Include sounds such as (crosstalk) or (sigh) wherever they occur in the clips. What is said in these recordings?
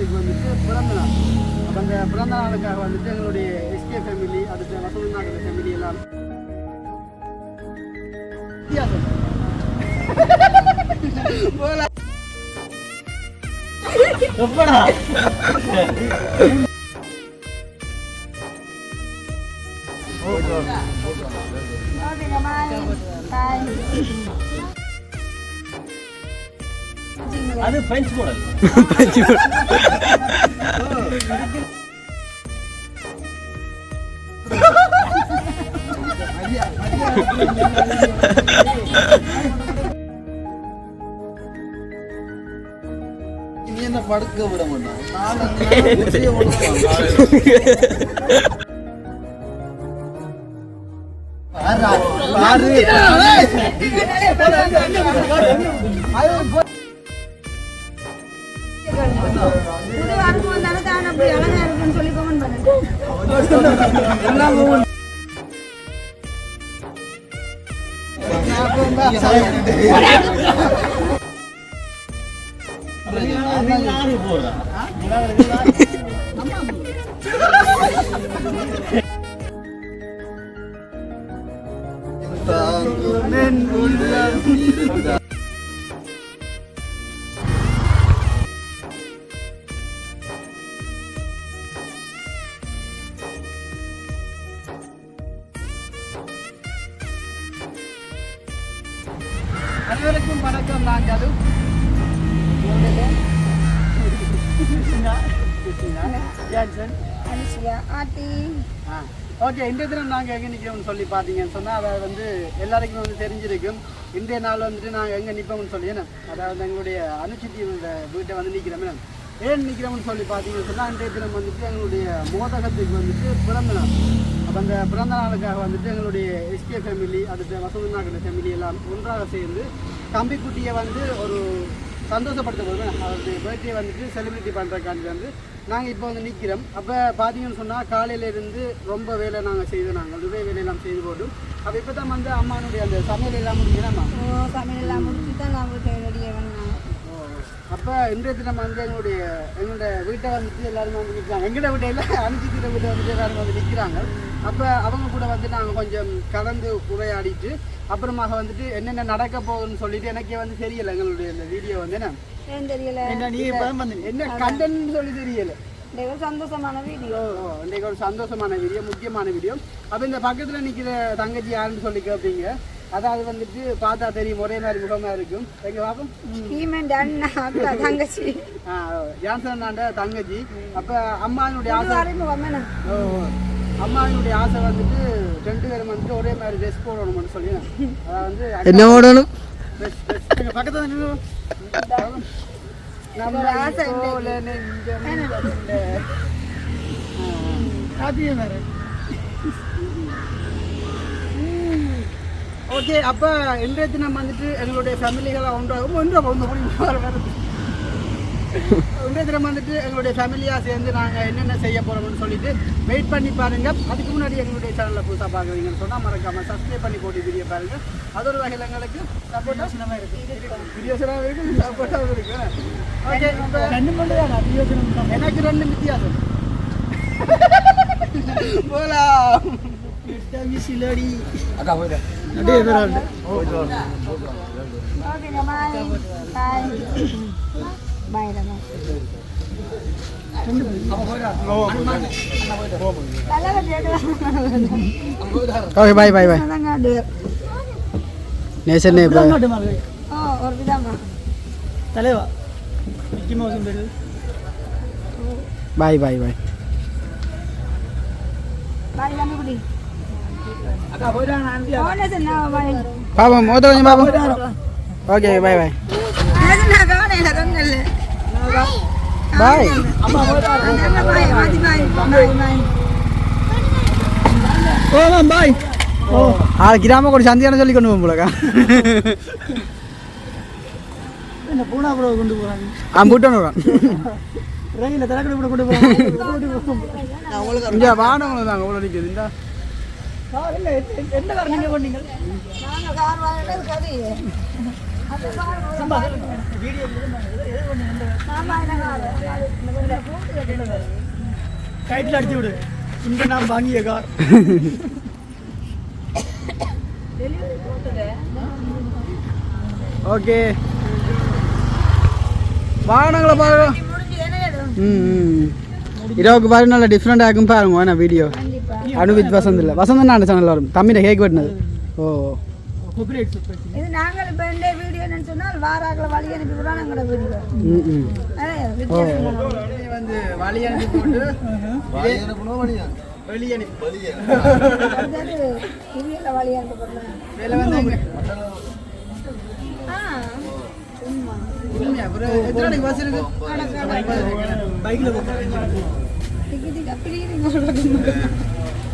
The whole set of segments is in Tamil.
மோதகத்துக்கு வந்துட்டு பிறந்த நாள். அப்போ அந்த பிறந்த நாளுக்காக வந்துட்டு எங்களுடைய எஸ்கே ஃபேமிலி அடுத்து வசந்தநாதன் ஃபேமிலி எல்லாம். வித்தியாசம். போல. எப்படா? பாய் அது பிரெஞ்சு மாடல் நீ என்ன படுக்க விட மாட்டான். பாரு, பாரு. புது அனுபவம் வந்தாலும் தான் அப்படி அழகா இருக்குன்னு சொல்லி கமெண்ட் பண்ணுங்க யாரு ஜான்சன் ஓகே இந்த தினம் நாங்கள் எங்கே நிற்கிறோம்னு சொல்லி பார்த்தீங்கன்னு சொன்னால் அதை வந்து எல்லாருக்குமே வந்து தெரிஞ்சிருக்கும். இன்றைய நாள் வந்துட்டு நாங்கள் எங்கே நிற்போம்னு சொல்லி என்ன? அதாவது எங்களுடைய அனுச்சித்தி வீட்டை வந்து நிற்கிறோம் ஏன் நிற்கிறோம்னு சொல்லி பார்த்தீங்கன்னு சொன்னால் இன்றைய தினம் வந்துட்டு எங்களுடைய மோதகத்துக்கு வந்துட்டு பிறந்த நாள். அப்போ அந்த பிறந்த நாளுக்காக வந்துட்டு எங்களுடைய எஸ்கே ஃபேமிலி அடுத்து வசந்தநாகன ஃபேமிலி எல்லாம் ஒன்றாக சேர்ந்து கம்பிக்குட்டியை வந்து ஒரு சந்தோஷப்படுத்த போதும் அவருடைய பர்த்டே வந்துட்டு செலிப்ரிட்டி பண்ணுறக்காண்டி வந்து நாங்கள் இப்போ வந்து நிற்கிறோம் அப்போ பார்த்தீங்கன்னு சொன்னால் காலையிலேருந்து ரொம்ப வேலை நாங்கள் செய்து நாங்கள் நிறைய வேலையெல்லாம் செய்து போட்டோம். அப்போ இப்போ தான் வந்து அம்மானுடைய அந்த சமையல் எல்லாம் ஓ சமையல் எல்லாம் முடிச்சு தான் வீட்டை ரெடியாக அப்போ இன்றைய தினம் வந்து எங்களுடைய எங்களுடைய வீட்டை வந்துட்டு எல்லாரும் வந்து நிற்கிறாங்க எங்களோட வீட்டை இல்லை அனுச்சித்திர வீட்டை வந்துட்டு எல்லாரும் வந்து நிற்கிறாங்க அப்போ அவங்க கூட வந்து நாங்கள் கொஞ்சம் கலந்து உரையாடிட்டு அப்புறமாக வந்துட்டு என்னென்ன நடக்க போகுதுன்னு சொல்லிட்டு எனக்கே வந்து தெரியல எங்களுடைய இந்த வீடியோ வந்து என்ன? தெரியல? நீ என்ன கண்டென்ட் சொல்லி தெரியல. இந்த ஒரு சந்தோஷமான வீடியோ ஓ இன்றைக்கு ஒரு சந்தோஷமான வீடியோ முக்கியமான வீடியோ அப்போ இந்த பக்கத்தில் நிற்கிற தங்கச்சி யாருன்னு சொல்லி கேட்பீங்க அதாவது வந்துட்டு பார்த்தா தெரியும் ஒரே மாதிரி முகமாக இருக்கும். எங்க பாப்போம்? ஹீமன் அண்ணா தங்கச்சி. ஜான்சன் அண்ணாண்ட தங்கச்சி. அப்போ அம்மாவினுடைய புது ஆசை ஓ. அம்மாவினுடைய ஆசை வந்துட்டு ரெண்டு பேரும் வந்துட்டு ஒரே மாதிரி ட்ரெஸ் போடணும்னு சொல்லி அதாவது வந்து என்ன. எங்க பக்கத்துல நம்ம ஆசை நெஞ்சம். கொண்ட. ஓகே அப்போ இன்றைய தினம் வந்துட்டு எங்களுடைய ஃபேமிலிகளை ஒன்றாகும் ஒன்றாக ஒன்று முடியும் வருது (laughs) இன்றைய தினம் வந்துட்டு எங்களுடைய ஃபேமிலியாக சேர்ந்து நாங்கள் என்னென்ன செய்ய போகிறோம்னு சொல்லிட்டு வெயிட் பண்ணி பாருங்க. அதுக்கு முன்னாடி எங்களுடைய சேனலில் புதுசாக பார்க்குறீங்கன்னு சொன்னால் மறக்காமல் சப்ஸ்கிரைப் பண்ணி போட்டு வீடியோ பாருங்க. அது ஒரு வகையில் எங்களுக்கு சப்போர்ட்டாக இருக்கு. வீடியோஸ்லாம் இருக்கு சப்போர்ட்டாக இருக்கு. ஓகே இப்போ ரெண்டு மட்டும் எனக்கு ரெண்டு வித்தியாசம். (laughs) போலாம். விசிலடி. அக்கா போயிடு. ஓகேங்க பாய் பாய் பாய் ஓகே பாய் பாய் பாய் அதாங்க நேசன் இப்போ ஓ ஒரு விதமா தலைவா மிக்கி மவுசன் பேரு பாய் பாய் பாய் பாய் கண்டுபிடி போன சொன்னா பாய் பாப்போம் மோத கொஞ்சம் பாப்போம் ஓகே பாய் பாய் நான் கவனம் கங்கல்ல பாய் பாய் மாத்தி பாய் பாய் பாய் ஓ பாய் ஓ ஆ கிராம கூட சந்தியான சொல்லி கொண்டு போகலக்கா என்ன பூனா கூட கொண்டு போறாங்க? ஆ முட்டணும் ரயில தலக்கடை கூட கொண்டு போறாங்க. இங்கே வானவங்க தாங்க அவ்வளோ நிற்குது இந்த. இல்ல என்ன காரணம் நீங்க கொண்டீங்க நாங்க கார் வாங்கினது கதை அந்த அடிச்சு விடு. இங்க நான் வாங்கிய கார். ஓகே. வாகனங்களை பாருங்க. ம் இரவுக்கு பாரு நல்ல டிஃப்ரெண்ட் ஆகும் பாருங்க வேணா வீடியோ அனுவித் வசந்த் இல்லை. வசந்த் நான் சேனல் வரும். தம்பியில் கேக் வெட்டினது. ஓ. இது நாங்கள் இப்போ சொன்னால் வாராக்களை வழி அனுப்பி ம் ம் வித்தியாசம் வந்து வழி அனுப்பி வழியா வெளி அனுப்பி. வழி சும்மா. உண்மையா எத்தனை பஸ் இருக்கு? பைக்கில் போகிறேன் டிக்கி டிக்கா பிரிக்கிறீங்க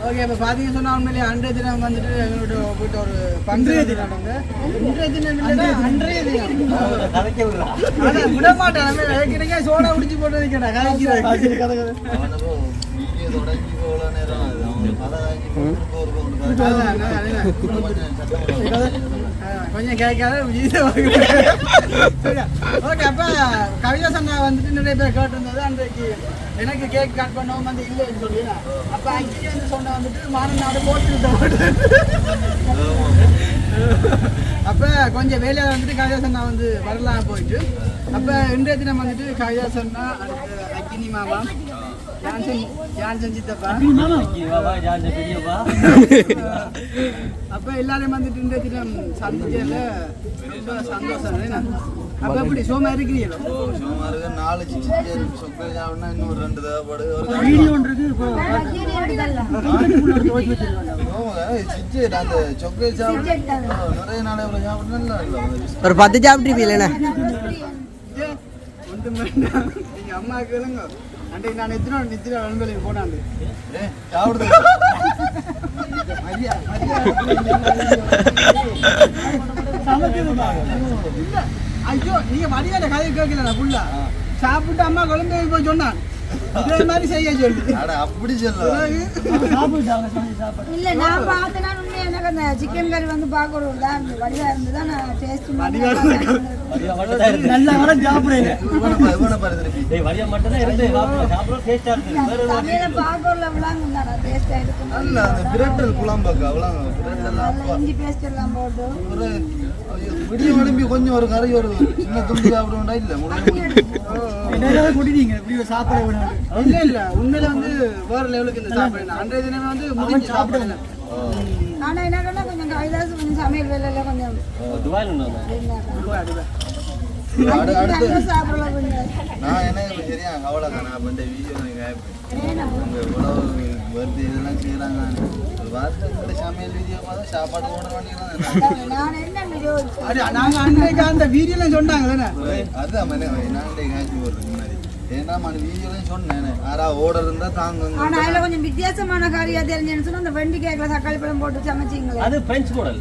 ஓகே இப்போ பார்த்தீங்க சொன்னால் உண்மையிலேயே அன்றைய தினம் வந்துட்டு எங்களோட வீட்டு ஒரு பண்டைய தினம். வந்து இன்றைய தினம் இல்லைன்னா அன்றைய தினம். விட மாட்டேன் ஏற்கனவே சோடா குடிச்சு போட்டு வைக்கடா கதைக்கிறேன் கொஞ்சம் கேட்காத ஓகே அப்போ கவிதா சொன்னா வந்துட்டு நிறைய பேர் கேட்டிருந்தது அன்றைக்கு எனக்கு கேக் கட் பண்ணவும் வந்து இல்லைன்னு சொல்லி அப்போ அங்கே வந்து சொன்ன வந்துட்டு மாறன் நாடு போட்டு அப்போ கொஞ்சம் வேலையாக வந்துட்டு கவிதா சொன்னா வந்து வரலாம் போயிட்டு அப்போ இன்றைய தினம் வந்துட்டு கவிதா சொன்னா அடுத்து அக்கினி மாமா அப்ப எல்லாரும் வந்துட்டு இந்த தினம் சந்திச்சதுல ரொம்ப சந்தோஷம்? அப்ப எப்படி சோமா இருக்கிறீங்களோ? சும்மா இருக்க. நாலு சிச்சு சொக்கை சாப்பிட்னா இன்னொரு ரெண்டு தேவைப்படு ஒரு வீடியோ இருக்கு வச்சிருக்காங்க சிச்சு அந்த சாப்பிட்டு நிறைய நாள் எவ்வளோ சாப்பிட்னா இல்லை ஒரு பத்து சாப்பிட்டுருப்பீங்களே அம்மா கேளுங்க. போனாண்டு ஏ சாப்பிடுது மரியா மரியா இல்ல ஐயோ நீங்க மரியாதை கதை கேட்கல புள்ள. சாப்பிட்டு அம்மா குழந்தை போய் சொன்னான். மாதிரி செய்ய சொல்லி. அட அப்படி சொல்ல. சாப்பிட்டாங்க சாப்பிட்டு இல்ல நான் எனக்கு அந்த சிக்கன் கறி வந்து பார்க்கணும் தான் வடிவா நான் டேஸ்ட் நல்லா வர பார்க்கல விளாங்க நான் டேஸ்டா இருக்கும் நல்ல அந்த பிரட்டல் குழம்புக்கா அவ்வளோ பிரட்டல் நல்ல இஞ்சி பேஸ்ட் எல்லாம் போட்டு. ஒரு விடிய உடம்பி கொஞ்சம் ஒரு கறி ஒரு சின்ன துண்டு சாப்பிடுவோம்டா இல்லை முடியும் என்ன குடினீங்க? இப்படி ஒரு சாப்பிட இல்ல இல்ல உண்மையில வந்து வேற லெவலுக்கு இந்த சாப்பிடல அன்றைய தினமே வந்து முடிஞ்சு சாப்பிடல. ஆனா என்னன்னா கொஞ்சம் கைலாசு கொஞ்சம் சமையல் வேலையில கொஞ்சம் கொஞ்சம் நான் எனக்கு சரியா? கவலை தான் நான் பண்ண வீடியோ அவங்க எவ்வளோ வருது இதெல்லாம் செய்கிறாங்க என்ன நாங்க அன்றைக்கு அந்த வீடியோல சொன்னாங்க தானே அதுதான் மனே நான் காய்ச்சி போடுறதுக்கு முன்னாடி. ஏன்னா மன வீடியோலையும் சொன்னேன். யாரா ஓடர் இருந்தா தாங்க ஆனா அதுல கொஞ்சம் வித்தியாசமான காரியா தெரிஞ்சுன்னு சொன்னா அந்த வெண்டி கேக்ல தக்காளி பழம் போட்டு சமைச்சிங்களே அது பிரெஞ்சு மாடல்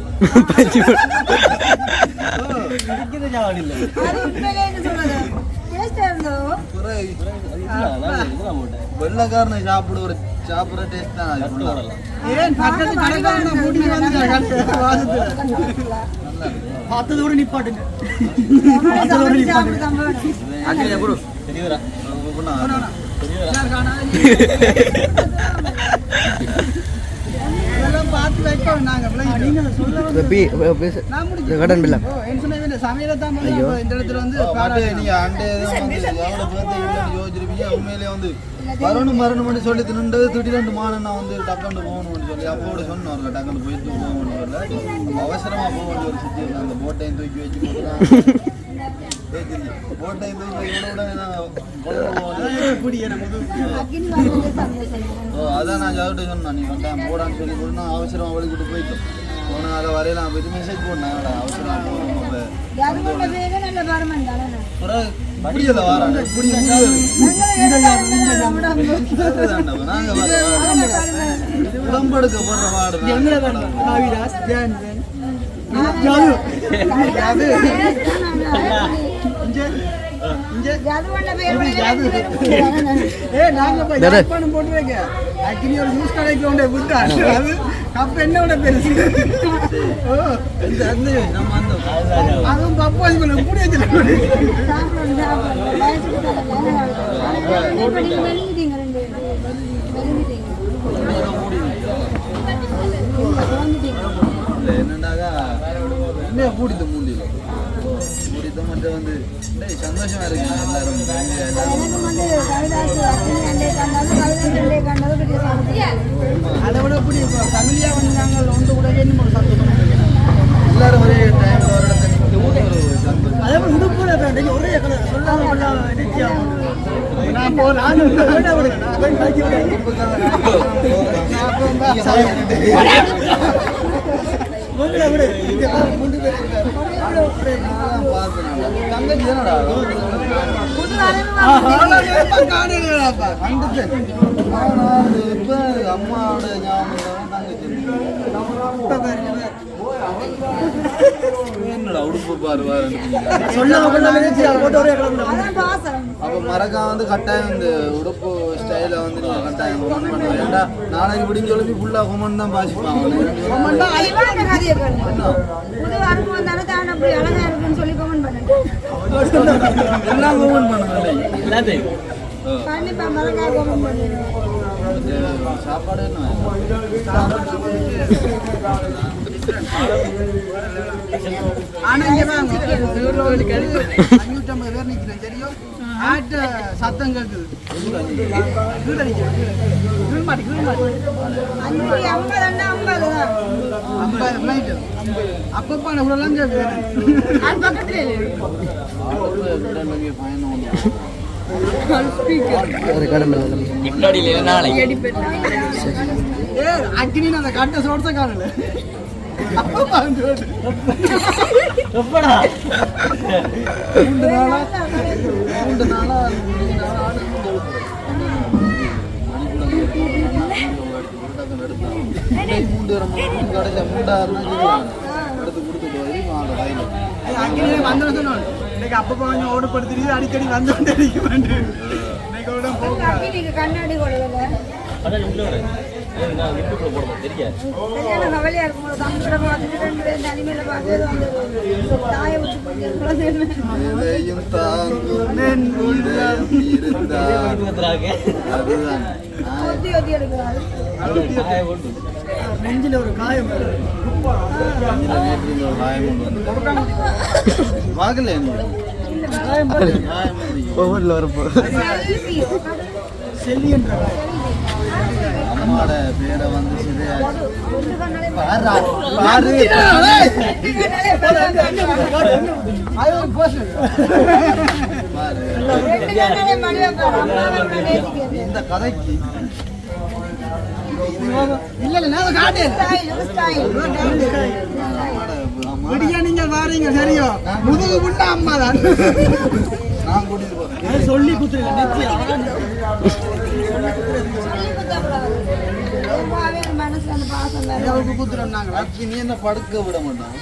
அது உண்மையிலே என்ன சொல்றது? டேஸ்டா இருந்தோ வெள்ளக்காரனை சாப்பிட ஒரு சாப்பிட்ற டேஸ்ட் தான் அது full ஆ. ஏன் பக்கத்து கடைக்காரங்க கூட்டிட்டு வந்து வாசத்துல பார்த்ததோட நிப்பாட்டுங்க. வேணும். தெரியுதா முடிச்சு. ஓ, என்ன சொன்னீங்க, இந்த இடத்துல வந்து நீங்க இல்லைன்னு யோசிச்சிருப்பீங்க. உண்மையிலேயே வந்து வரணும் வரணும்னு சொல்லி தின்னுண்டு திடீர்னு நான் வந்து டக்குன்னு போகணும்னு சொல்லி அப்போட சொன்னோம் டக்குன்னு போயிட்டு போகணும்னு சொல்லி. அவசரமா போக வேண்டிய ஒரு சுச்சுவேஷன் அந்த போட்டையும் தூக்கி வச்சு அதான் நான் ஜாவிட்ட சொன்னேன். நீ வந்தேன் போடான்னு சொல்லி நான் அவசரமா போயிட்டோம். அதை போயிட்டு மெசேஜ் போட்டேன். அவசரமா போகணும் அப்போ யாருக்கும் உடம்பெடுக்க போடுற பாடு எங்களை வேண்டாம் ஏ போய் ஒரு ஜூஸ் கடைக்கு கொண்டு விட்டா அது கப் என்ன பெருசு இந்த நம்ம அந்த அதுவும் பப்பு அது மூடி வச்சிருக்கோம் சாப்பிடணும் சாப்பிடணும் வயசுக்கு தரல இப்ப நீங்க மெலிஞ்சிட்டீங்க ரெண்டு மெலிஞ்சிட்டீங்க குழந்துட்டீங்க இல்ல என்னடாக்கா என்ன கூட்டிட்டு மூண்டில கூட்டிட்டு மட்டும் வந்து டேய் சந்தோஷமா இருக்கு எல்லாரும் அதை விட இப்படி ஃபேமிலியாக வந்து நாங்கள் ஒன்று கூட இன்னும் ஒரு சந்தோஷம். எல்லாரும் ஒரே டைம்ல ஒரு இடத்துல அதே மாதிரி கலர் சொல்லாம நான் போ நான் அம்மாவோட ஞாபகம் தங்கச்சி. என்னடா உடுப்பு பாரு பாரு. சொல்லாம கொள்ளாம நிச்சயா போட்டு ஒரே கலர்ல அதான் பாசம். அப்ப மறக்காம வந்து கட்டாயம் இந்த உடுப்பு ஸ்டைல வந்து நீங்க கட்டாயம் கொமெண்ட் பண்ணுங்க ஏன்டா நாளைக்கு விடிஞ்சு சொல்லி ஃபுல்லா கொமெண்ட் தான் பாசிப்பாங்க சொல்லி கமெண்ட் பண்ணுங்க. சாப்பாடு என்ன? ஆனா இங்க வாங்க அஞ்சூற்றம்பது பேர் நிக்கிறேன் தெரியும் ஆட்ட சத்தம் கேட்குது கீழே நிக்கிறேன் கீழ். மாட்டி கீழ் மாட்டி. ஐம்பது ரைட்டு அப்பப்போ அக்கினி அந்த கட்டை சோர்த்த காணல அப்பப்பா வந்து வருது. எப்படா மூன்று நாளா மூன்று நாளா மூணு நாளா ஆடு ஏய், இன்னைக்கு கொஞ்சம் அடிக்கடி இன்னைக்கு ஓட போக கண்ணாடி கல்யாணம் கவலையா இருக்கும்போது தம்பியோட பார்த்துட்டு ரெண்டு பேரும் தனிமையில பார்த்து வந்து தாயை விட்டு போய் குழந்தை ஒத்தி ஒத்தி எடுக்கிறாரு. நெஞ்சில ஒரு காயம் வாகல ஒவ்வொருல வரப்போ? செல்லி என்ற அம்மாவோட பேரை வந்து கண்ணாலே பாரு இந்த கதைக்கு இல்ல இல்ல நான் விடிய நீங்க வாரீங்க சரியோ? முதுகு புள்ள அம்மா தான் நான் கூட்டிட்டு போறேன் சொல்லி குத்துருங்க நீ என்ன படுக்க விட மாட்டான்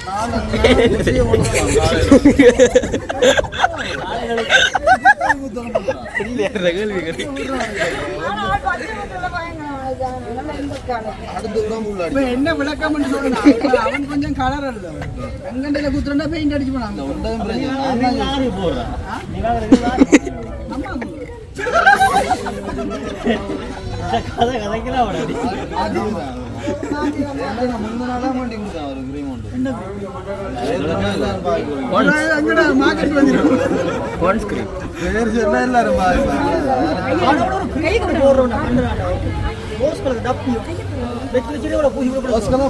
என்ன விளக்கம்னு அவன் கொஞ்சம் கலர் அல்ல வெங்கண்டையில குத்துறா பெயிண்ட் அடிச்சு இந்த கதை கதைக்கலாம்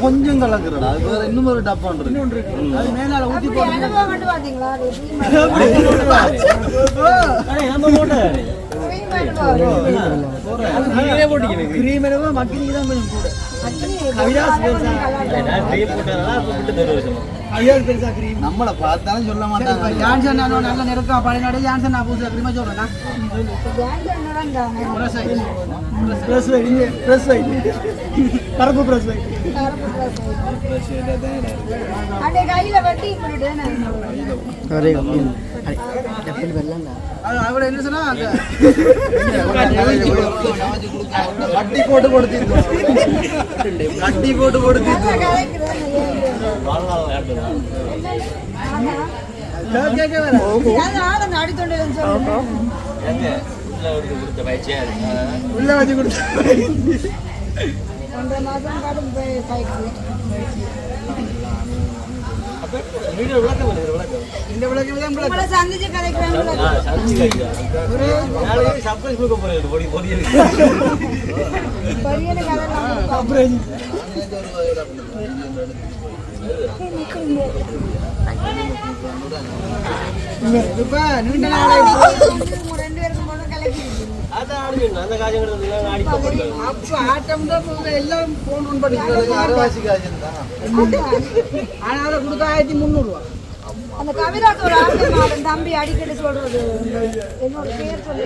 கொஞ்சம் கலக்குறடா அது வேற இன்னும் ஒரு டப்பான் அது மேலால ஊத்தி அப்படி என்னவோ மக்கினிக்கு தான் கொஞ்சம் கூட நம்மளை பார்த்தாலும் சொல்ல மாட்டாங்க ஜான்சன் நான் நல்ல நெருக்கா பழைய ஜான்சன் நான் புதுசு சொல்றேன் ப்ரெஸ் கருப்பு என்ன சொன்னா வட்டி போட்டு கொடுத்து கட்டி போட்டு சொல்லுங்க உள்ள வச்சு கொடுத்து ஒன்றரை மாதம் இந்த விளக்கு தான் விளக்கு உங்களை சந்திச்சு கதைக்கிறேன் பரியன கதை அப்புறம் (laughs) இப்ப நீண்ட நாளை ரெண்டு பேருக்கும் போல கலக்கி. அப்ப ஆட்டம் தான் இப்ப எல்லாம் போன் ஒன் பண்ணிக்கிறாங்க அரைவாசி காய்ச்சல் தான் ஆனா அதை கொடுக்க ஆயிரத்தி முந்நூறு ரூபா அந்த கவிதாக்கு ஒரு ஆசை மாடன் தம்பி அடிக்கடி சொல்றது என்னோட பேர் சொல்லி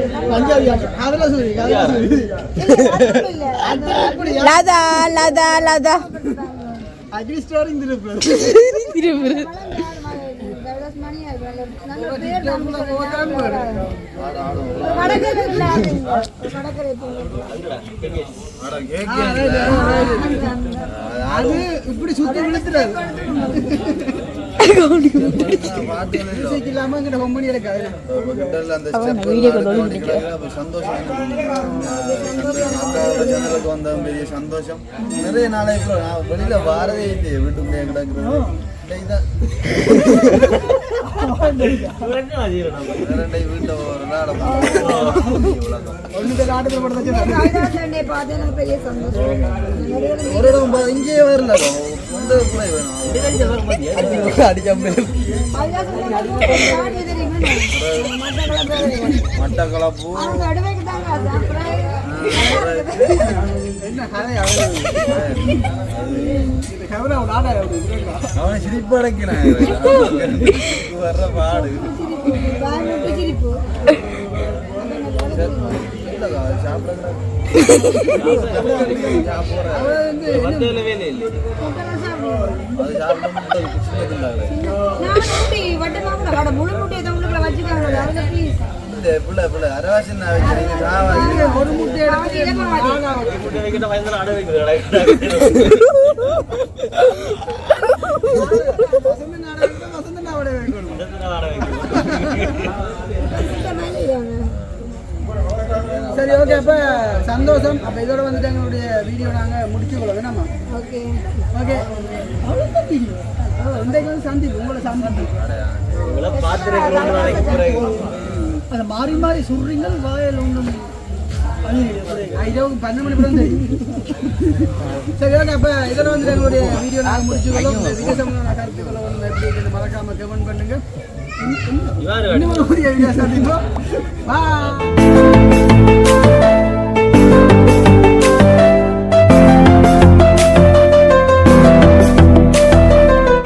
லதா லதா லதா. அக்ரி ஸ்டோரிங் திருப்பு மணி நல்ல பேர் right, right. அது இப்படி சுத்தி விழுத்துறாரு சந்தோஷம் நிறைய நாளை வெளியில இல்லை வீட்டுக்குள்ளே கிடக்குறது வேறண்டை வீட்டை ஒரு நாள் நாட்டுக்கு பெரிய சந்தோஷம் இடம் இங்கேயே வரல வேணும் மட்டக்களப்பு மட்டக்களப்பு அவன் சிரிப்பு அடைக்கிறான். வர்ற பாடு. வச்சுக்காங்க இந்த பிள்ளை பிள்ளை அரவாசி ஒரு முட்டை சரி ஓகே அப்ப சந்தோஷம். அப்ப இதோட வந்துட்டு எங்களுடைய வீடியோ நாங்க முடிச்சுக்கொள்ள வேணாமா ஓகே. ஓகே. அவ்வளவுதான். அவ்வளவு இன்றைக்கு வந்து சந்திப்பு. உங்களை சந்திப்பு அதை மாறி மாறி சொல்றீங்க வாயில் ஒன்றும் இரவு பன்னெண்டு மணி தெரியும் சரி ஓகே அப்ப இதில் வந்து எங்களுடைய வீடியோ நாங்கள் முடிச்சுக்கொள்ளும் விகசமான கருத்துக்களை ஒன்று எப்படி இருக்குன்னு மறக்காம கமெண்ட் பண்ணுங்க. இன்னும் ஒரு புதிய வீடியோ சந்திப்போம். பாய்